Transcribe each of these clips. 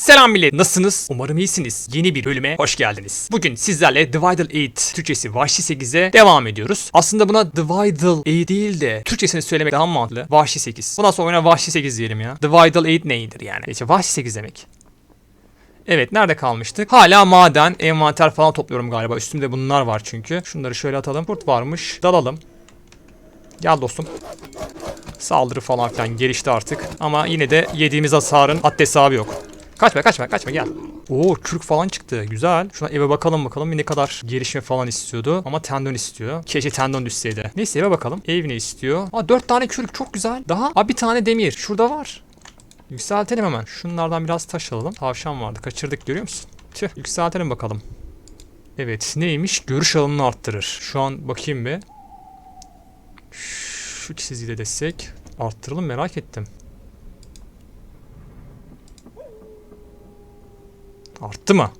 Selam millet nasılsınız? Umarım iyisiniz. Yeni bir bölüme hoş geldiniz. Bugün sizlerle Dividal 8 Türkçesi Vahşi 8'e devam ediyoruz. Aslında buna Dividal 8 değil de Türkçesini söylemek daha mantıklı. Vahşi 8. Bundan sonra oyuna Vahşi 8 diyelim ya. Dividal 8 neydir yani? İşte Vahşi 8 demek. Evet nerede kalmıştık? Hala maden, envanter falan topluyorum galiba. Üstümde bunlar var çünkü. Şunları şöyle atalım. Kurt varmış. Dalalım. Gel dostum. Saldırı falan filan gelişti artık. Ama yine de yediğimiz hasarın haddi hesabı yok. Kaçma kaçma kaçma gel. Oo kürk falan çıktı. Güzel. Şuna eve bakalım bakalım ne kadar gelişme falan istiyordu. Ama tendon istiyor. Keşke tendon düşseydi. Neyse eve bakalım. Ev ne istiyor? Aa dört tane kürk çok güzel. Daha Aa, bir tane demir. Şurada var. Yükseltelim hemen. Şunlardan biraz taş alalım. Tavşan vardı. Kaçırdık görüyor musun? Tüh. Yükseltelim bakalım. Evet neymiş? Görüş alanını arttırır. Şu an bakayım bir. Şu çizgiyi de desek. Arttıralım merak ettim. Arttı mı?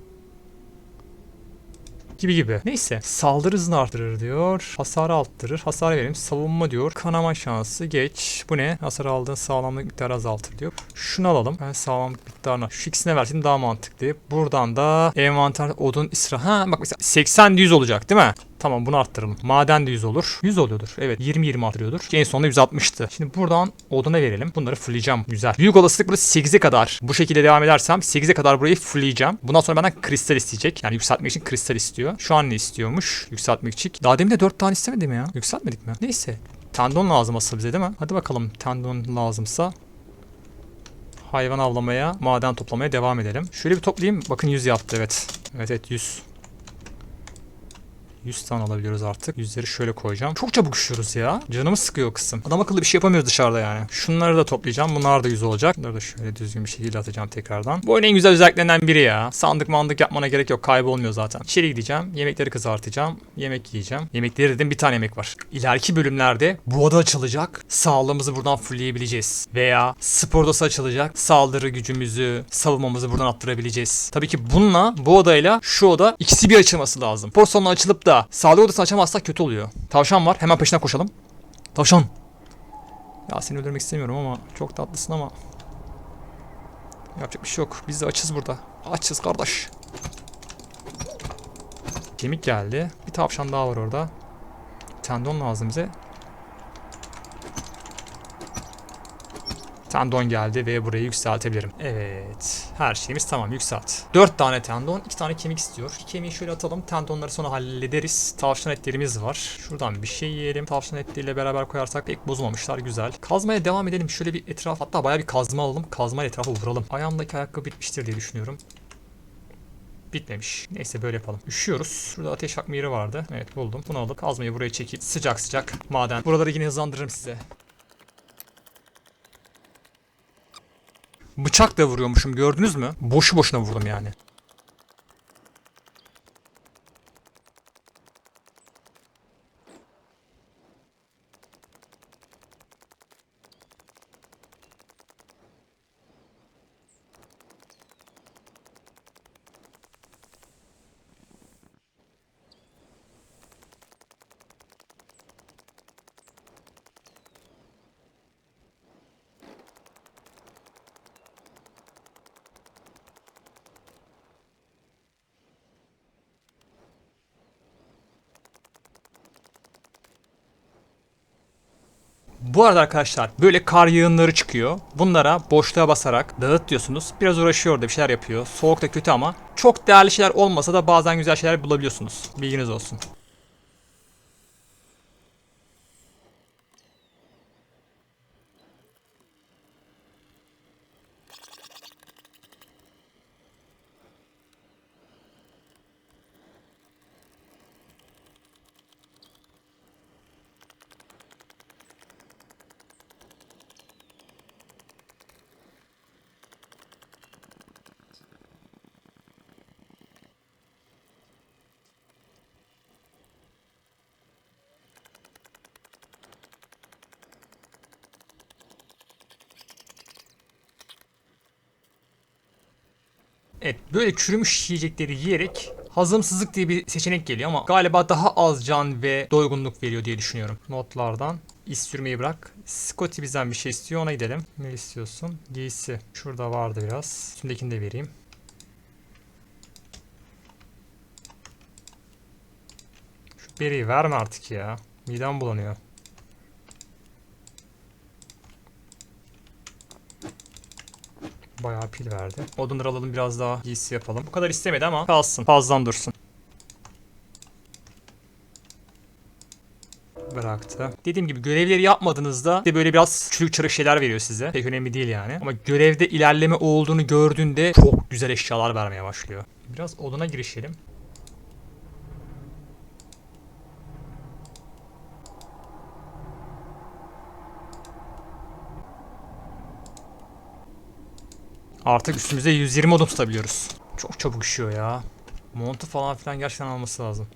Gibi gibi. Neyse. Saldırı hızını artırır diyor. Hasarı arttırır. Hasar verim. Savunma diyor. Kanama şansı geç. Bu ne? Hasar aldığın sağlamlık miktarı azaltır diyor. Şunu alalım. Ben sağlamlık miktarına şu ikisine versin daha mantıklı. Buradan da envanter odun isra. Ha bak mesela 80 100 olacak değil mi? Tamam bunu arttıralım. Maden de 100 olur. 100 oluyordur. Evet 20-20 arttırıyordur. En sonunda 160'tı. Şimdi buradan oduna verelim. Bunları fullleyeceğim. Güzel. Büyük olasılık burası 8'e kadar. Bu şekilde devam edersem 8'e kadar burayı fullleyeceğim. Bundan sonra benden kristal isteyecek. Yani yükseltmek için kristal istiyor. Şu an ne istiyormuş? Yükseltmek için. Daha demin de 4 tane istemedi mi ya? Yükseltmedik mi? Neyse. Tendon lazım asıl bize değil mi? Hadi bakalım tendon lazımsa hayvan avlamaya, maden toplamaya devam edelim. Şöyle bir toplayayım. Bakın 100 yaptı evet. Evet evet 100. 100 tane alabiliyoruz artık. Yüzleri şöyle koyacağım. Çok çabuk üşüyoruz ya. Canımı sıkıyor kısım. Adam akıllı bir şey yapamıyoruz dışarıda yani. Şunları da toplayacağım. Bunlar da 100 olacak. Bunları da şöyle düzgün bir şekilde atacağım tekrardan. Bu oyunun en güzel özelliklerinden biri ya. Sandık mandık yapmana gerek yok. Kaybolmuyor zaten. İçeri gideceğim. Yemekleri kızartacağım. Yemek yiyeceğim. Yemekleri dedim bir tane yemek var. İleriki bölümlerde bu oda açılacak. Sağlığımızı buradan fullleyebileceğiz. Veya spor odası açılacak. Saldırı gücümüzü, savunmamızı buradan arttırabileceğiz. Tabii ki bununla bu odayla şu oda ikisi bir açılması lazım. Spor salonu açılıp da sağlık odasını açamazsak kötü oluyor. Tavşan var. Hemen peşinden koşalım. Tavşan. Ya seni öldürmek istemiyorum ama çok tatlısın ama yapacak bir şey yok. Biz de açız burada. Açız kardeş. Kemik geldi. Bir tavşan daha var orada. Tendon lazım bize. Tendon geldi ve burayı yükseltebilirim. Evet. Her şeyimiz tamam yükselt. 4 tane tendon, 2 tane kemik istiyor. Bir kemiği şöyle atalım. Tendonları sonra hallederiz. Tavşan etlerimiz var. Şuradan bir şey yiyelim. Tavşan etleriyle beraber koyarsak pek bozulmamışlar. Güzel. Kazmaya devam edelim. Şöyle bir etraf hatta bayağı bir kazma alalım. Kazma etrafı vuralım. Ayağımdaki ayakkabı bitmiştir diye düşünüyorum. Bitmemiş. Neyse böyle yapalım. Üşüyoruz. Şurada ateş yakma yeri vardı. Evet buldum. Bunu alıp kazmayı buraya çekip sıcak sıcak maden. Buraları yine hızlandırırım size. Bıçak da vuruyormuşum gördünüz mü? Boşu boşuna vurdum yani. Bu arada arkadaşlar böyle kar yığınları çıkıyor. Bunlara boşluğa basarak dağıt diyorsunuz. Biraz uğraşıyor orada bir şeyler yapıyor. Soğuk da kötü ama çok değerli şeyler olmasa da bazen güzel şeyler bulabiliyorsunuz. Bilginiz olsun. Evet böyle çürümüş yiyecekleri yiyerek hazımsızlık diye bir seçenek geliyor ama galiba daha az can ve doygunluk veriyor diye düşünüyorum. Notlardan İz sürmeyi bırak. Scotty bizden bir şey istiyor ona gidelim. Ne istiyorsun? Giysi. Şurada vardı biraz. Üstündekini de vereyim. Şu beriyi verme artık ya. Midem bulanıyor. Bayağı pil verdi. Odunları alalım biraz daha giysi yapalım. Bu kadar istemedi ama kalsın. Fazlan dursun. Bıraktı. Dediğim gibi görevleri yapmadığınızda de böyle biraz çürük çarık şeyler veriyor size. Pek önemli değil yani. Ama görevde ilerleme olduğunu gördüğünde çok güzel eşyalar vermeye başlıyor. Biraz oduna girişelim. Artık üstümüze 120 odun tutabiliyoruz. Çok çabuk üşüyor ya. Montu falan filan gerçekten alması lazım.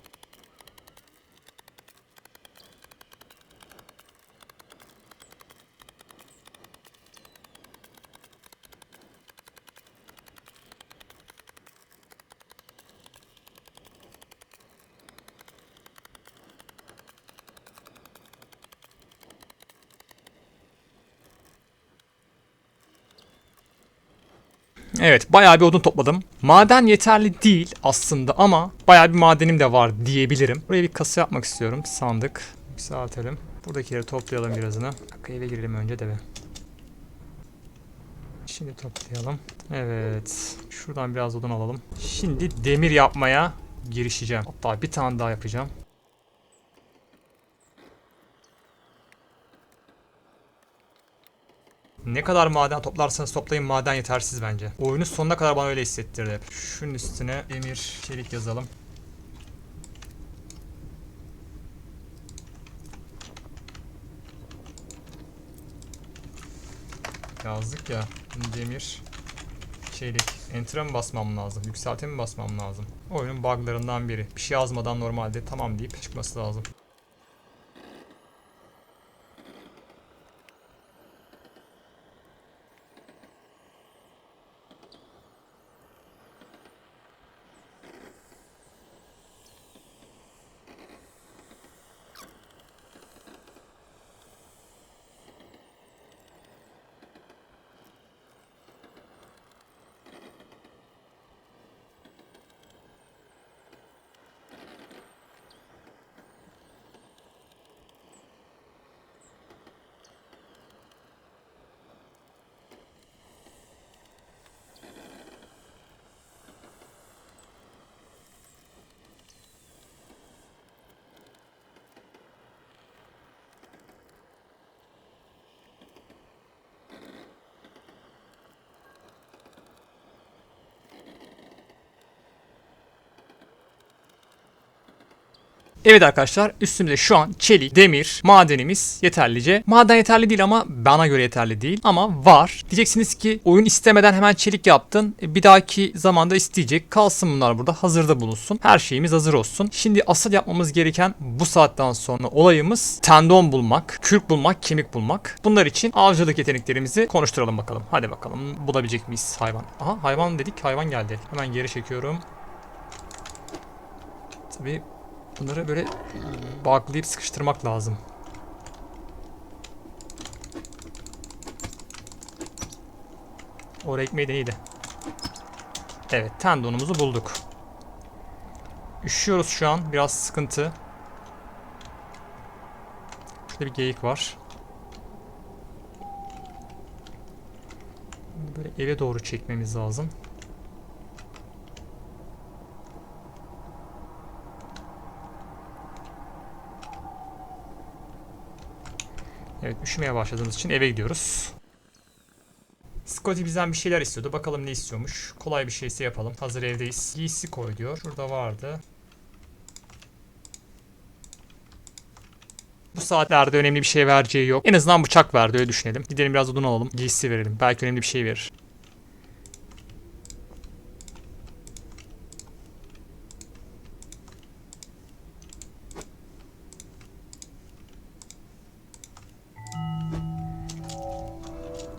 Evet bayağı bir odun topladım. Maden yeterli değil aslında ama bayağı bir madenim de var diyebilirim. Buraya bir kasa yapmak istiyorum. Sandık. Yükseltelim. Buradakileri toplayalım birazını. Bak eve girelim önce de be. Şimdi toplayalım. Evet. Şuradan biraz odun alalım. Şimdi demir yapmaya girişeceğim. Hatta bir tane daha yapacağım. Ne kadar maden toplarsanız toplayın maden yetersiz bence. Oyunun sonuna kadar bana öyle hissettirdi hep. Şunun üstüne demir, çelik yazalım. Yazdık ya. Demir, çelik. Enter'a mı basmam lazım? Yükselte mi basmam lazım? Oyunun buglarından biri. Bir şey yazmadan normalde tamam deyip çıkması lazım. Evet arkadaşlar üstümde şu an çelik, demir, madenimiz yeterlice. Maden yeterli değil ama bana göre yeterli değil ama var. Diyeceksiniz ki oyun istemeden hemen çelik yaptın. E, Bir dahaki zamanda isteyecek. Kalsın bunlar burada hazırda bulunsun. Her şeyimiz hazır olsun. Şimdi asıl yapmamız gereken bu saatten sonra olayımız tendon bulmak, kürk bulmak, kemik bulmak. Bunlar için avcılık yeteneklerimizi konuşturalım bakalım. Hadi bakalım bulabilecek miyiz hayvan? Aha hayvan dedik hayvan geldi. Hemen geri çekiyorum. Tabii Bunları böyle bağlayıp sıkıştırmak lazım. Oraya ekmeği de iyiydi. Evet tendonumuzu bulduk. Üşüyoruz şu an. Biraz sıkıntı. Şurada bir geyik var. Böyle eve doğru çekmemiz lazım. Evet üşümeye başladığımız için eve gidiyoruz. Scotty bizden bir şeyler istiyordu. Bakalım ne istiyormuş. Kolay bir şeyse yapalım. Hazır evdeyiz. Giysi koy diyor. Şurada vardı. Bu saatlerde önemli bir şey vereceği yok. En azından bıçak verdi öyle düşünelim. Gidelim biraz odun alalım. Giysi verelim. Belki önemli bir şey verir.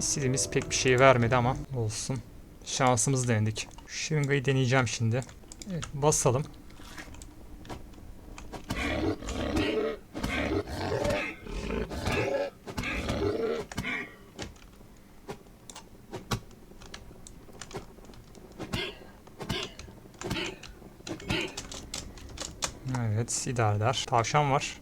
Silimiz pek bir şey vermedi ama olsun. Şansımız denedik. Şırıngayı deneyeceğim şimdi. Evet, basalım. Evet idare eder. Tavşan var.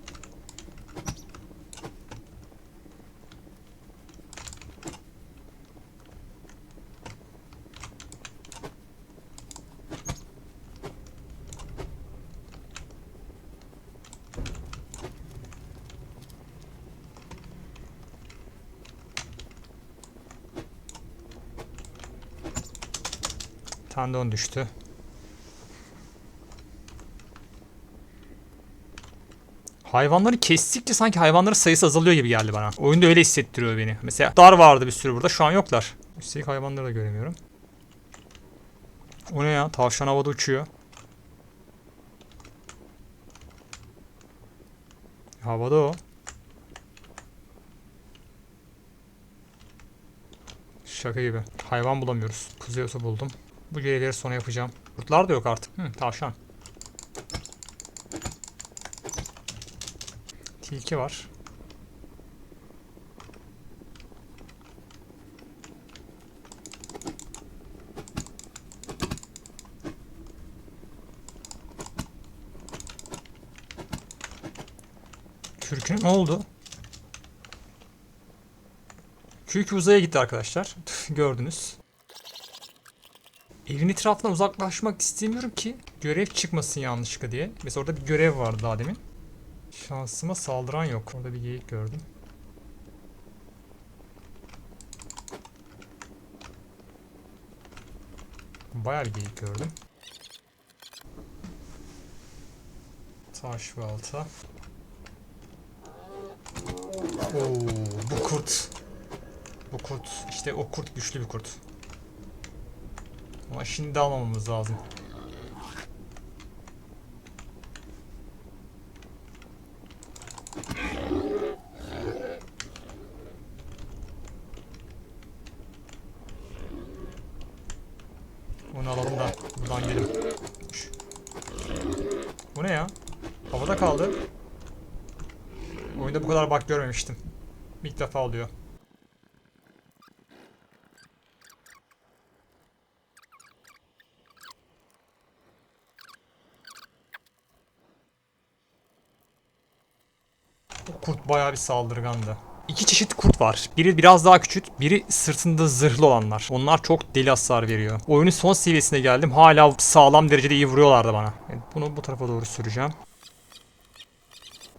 Tendon düştü. Hayvanları kestikçe sanki hayvanların sayısı azalıyor gibi geldi bana. Oyunda öyle hissettiriyor beni. Mesela dar vardı bir sürü burada. Şu an yoklar. Üstelik hayvanları da göremiyorum. O ne ya? Tavşan havada uçuyor. Havada o. Şaka gibi. Hayvan bulamıyoruz. Kuzuyosu buldum. Bu görevleri sonra yapacağım. Kurtlar da yok artık. Hı, tavşan. Tilki var. Kürkü ne oldu? Kürkü uzaya gitti arkadaşlar. Gördünüz. Evin etrafından uzaklaşmak istemiyorum ki görev çıkmasın yanlışlıkla diye. Mesela orada bir görev vardı daha demin. Şansıma saldıran yok. Orada bir geyik gördüm. Bayağı bir geyik gördüm. Taş balta. Oo, bu kurt. Bu kurt. İşte o kurt güçlü bir kurt. Ama şimdi almamamız lazım. Onu alalım da buradan gidelim. Bu ne ya? Havada kaldı. Oyunda bu kadar bak görmemiştim. İlk defa oluyor. Kurt bayağı bir saldırgandı. İki çeşit kurt var. Biri biraz daha küçük, biri sırtında zırhlı olanlar. Onlar çok deli hasar veriyor. Oyunun son seviyesine geldim. Hala sağlam derecede iyi vuruyorlardı bana. Evet, bunu bu tarafa doğru süreceğim.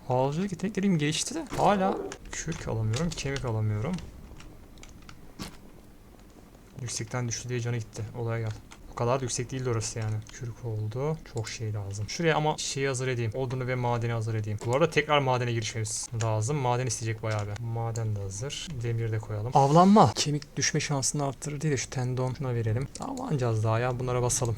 Havcılık yeteneklerim gelişti de hala kürk alamıyorum, kemik alamıyorum. Yüksekten düştü diye canı gitti. Olaya gel. Kadar da yüksek değildi orası yani. Kürk oldu. Çok şey lazım. Şuraya ama şeyi hazır edeyim. Odunu ve madeni hazır edeyim. Bu arada tekrar madene girişmemiz lazım. Maden isteyecek bayağı bir. Maden de hazır. Demir de koyalım. Avlanma. Kemik düşme şansını arttırır diye de şu tendon şuna verelim. Avlanacağız daha ya. Bunlara basalım.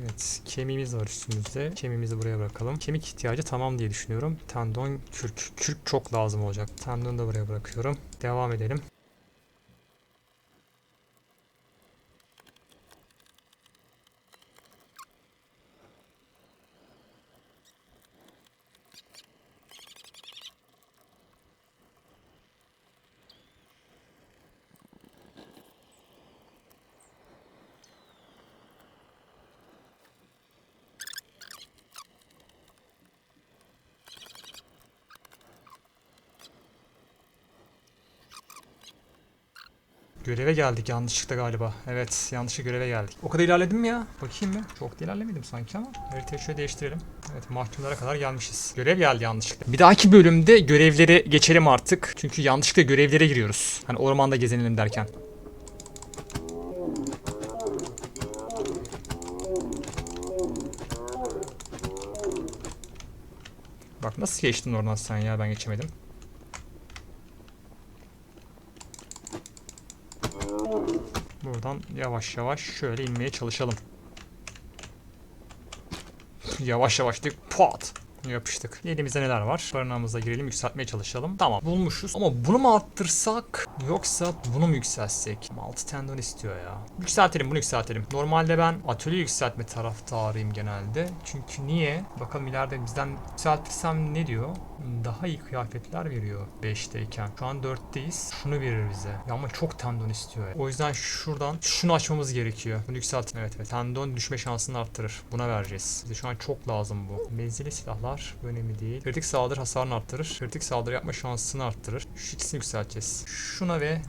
Evet, kemiğimiz var üstümüzde. Kemiğimizi buraya bırakalım. Kemik ihtiyacı tamam diye düşünüyorum. Tendon, kürk. Kürk çok lazım olacak. Tendonu da buraya bırakıyorum. Devam edelim. Göreve geldik yanlışlıkla galiba. Evet yanlışlıkla göreve geldik. O kadar ilerledim mi ya? Bakayım mı? Çok da ilerlemedim sanki ama. Haritayı şöyle değiştirelim. Evet mahkumlara kadar gelmişiz. Görev geldi yanlışlıkla. Bir dahaki bölümde görevlere geçelim artık. Çünkü yanlışlıkla görevlere giriyoruz. Hani ormanda gezenelim derken. Bak nasıl geçtin oradan sen ya ben geçemedim. Buradan yavaş yavaş şöyle inmeye çalışalım. yavaş yavaş değil, pat. Yapıştık. Elimizde neler var? Barınağımıza girelim yükseltmeye çalışalım. Tamam bulmuşuz. Ama bunu mu arttırsak yoksa bunu mu yükseltsek? 6 tendon istiyor ya. Yükseltelim bunu yükseltelim. Normalde ben atölye yükseltme taraftarıyım genelde. Çünkü niye? Bakalım ileride bizden yükseltirsem ne diyor? Daha iyi kıyafetler veriyor 5'teyken. Şu an 4'teyiz. Şunu verir bize. Ya ama çok tendon istiyor. ya. O yüzden şuradan şunu açmamız gerekiyor. Bunu yükseltin. Evet evet. Tendon düşme şansını arttırır. Buna vereceğiz. Bize şu an çok lazım bu. Menzili silahlar önemli değil. Kritik saldırı hasarını arttırır. Kritik saldırı yapma şansını arttırır. Şu ikisini yükselteceğiz. Şuna ve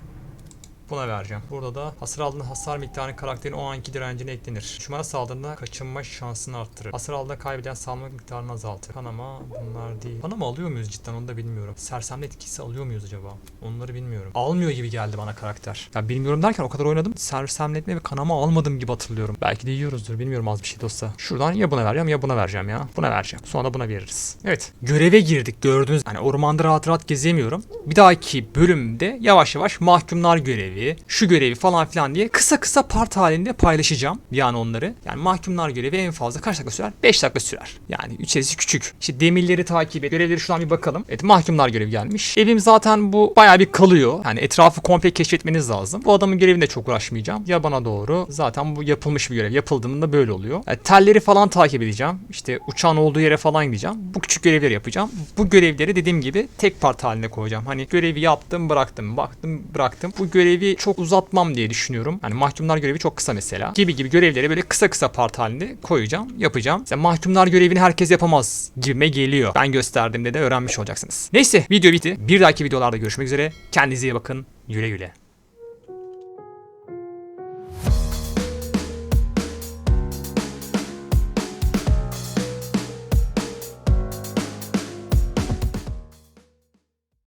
Buna vereceğim. Burada da hasar aldığında hasar miktarı karakterin o anki direncine eklenir. Düşmana saldırdığında kaçınma şansını arttırır. Hasar aldığında kaybeden sağlık miktarını azaltır. Kanama bunlar değil. Kanama alıyor muyuz cidden onu da bilmiyorum. Sersemle etkisi alıyor muyuz acaba? Onları bilmiyorum. Almıyor gibi geldi bana karakter. Ya bilmiyorum derken o kadar oynadım. Sersemletme ve kanama almadım gibi hatırlıyorum. Belki de yiyoruzdur. Bilmiyorum az bir şey de olsa. Şuradan ya buna vereceğim ya buna vereceğim ya. Buna vereceğim. Sonra buna veririz. Evet. Göreve girdik gördüğünüz. Hani ormanda rahat rahat gezemiyorum. Bir dahaki bölümde yavaş yavaş mahkumlar görevi, şu görevi falan filan diye kısa kısa part halinde paylaşacağım. Yani onları. Yani mahkumlar görevi en fazla kaç dakika sürer? 5 dakika sürer. Yani içerisi küçük. İşte demirleri takip et. Görevleri şuradan bir bakalım. Evet mahkumlar görevi gelmiş. Evim zaten bu bayağı bir kalıyor. Yani etrafı komple keşfetmeniz lazım. Bu adamın görevinde çok uğraşmayacağım. Ya bana doğru. Zaten bu yapılmış bir görev. Yapıldığında böyle oluyor. Yani telleri falan takip edeceğim. İşte uçağın olduğu yere falan gideceğim. Bu küçük görevleri yapacağım. Bu görevleri dediğim gibi tek part haline koyacağım. Hani görevi yaptım bıraktım. Baktım bıraktım. Bu görevi çok uzatmam diye düşünüyorum. Hani mahkumlar görevi çok kısa mesela. Gibi gibi görevleri böyle kısa kısa part halinde koyacağım. Yapacağım. Mesela mahkumlar görevini herkes yapamaz gibime geliyor. Ben gösterdiğimde de öğrenmiş olacaksınız. Neyse video bitti. Bir dahaki videolarda görüşmek üzere. Kendinize iyi bakın. Güle güle.